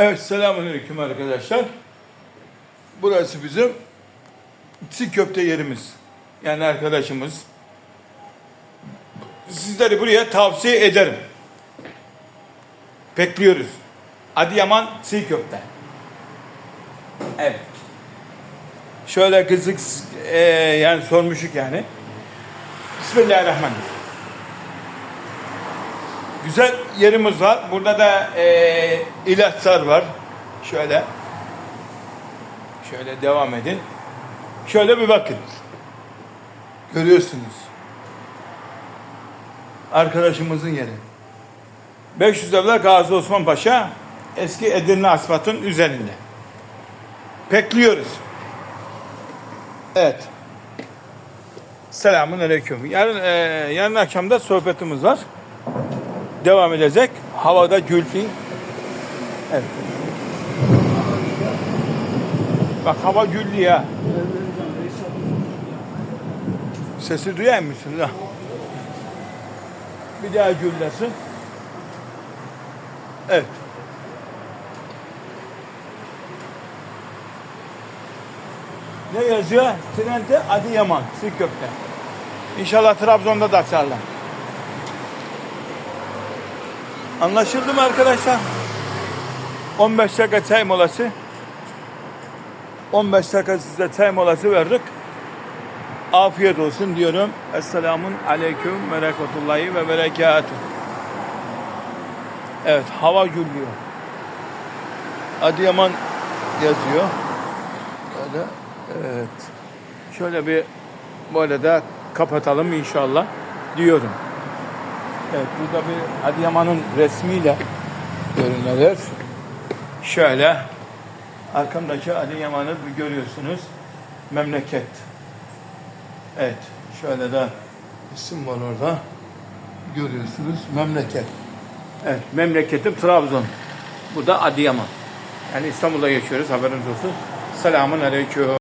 Evet, selamünaleyküm arkadaşlar. Burası bizim çiğ köfte yerimiz. Yani arkadaşımız. Sizleri buraya tavsiye ederim. Bekliyoruz. Adıyaman çiğ köfte. Evet. Şöyle kızık e, yani sormuşuk yani. Bismillahirrahmanirrahim. Güzel yerimiz var. Burada da e, ilaçlar var. Şöyle. Şöyle devam edin. Şöyle bir bakın. Görüyorsunuz. Arkadaşımızın yeri. 500 evler Gazi Osman Paşa eski Edirne Asfalt'ın üzerinde. Bekliyoruz. Evet. Selamun Aleyküm. Yarın, e, yarın akşamda sohbetimiz var devam edecek. Havada gülfin. Evet. Bak hava güllü ya. Sesi duyar mısın? Ha? Bir daha güllesin. Evet. Ne yazıyor? Trente Adıyaman, Sirkök'te. İnşallah Trabzon'da da açarlar. Anlaşıldı mı arkadaşlar? 15 dakika çay molası. 15 dakika size çay molası verdik. Afiyet olsun diyorum. Esselamun aleyküm ve rahmetullahi ve berekatuhu. Evet hava gülüyor. Adıyaman yazıyor. Böyle, evet. Şöyle bir böyle de kapatalım inşallah diyorum. Evet burada bir Adıyaman'ın resmiyle görünüyor. Şöyle arkamdaki Adıyaman'ı görüyorsunuz. Memleket. Evet şöyle de isim var orada. Görüyorsunuz memleket. Evet memleketim Trabzon. Bu da Adıyaman. Yani İstanbul'da geçiyoruz haberiniz olsun. Selamun Aleyküm.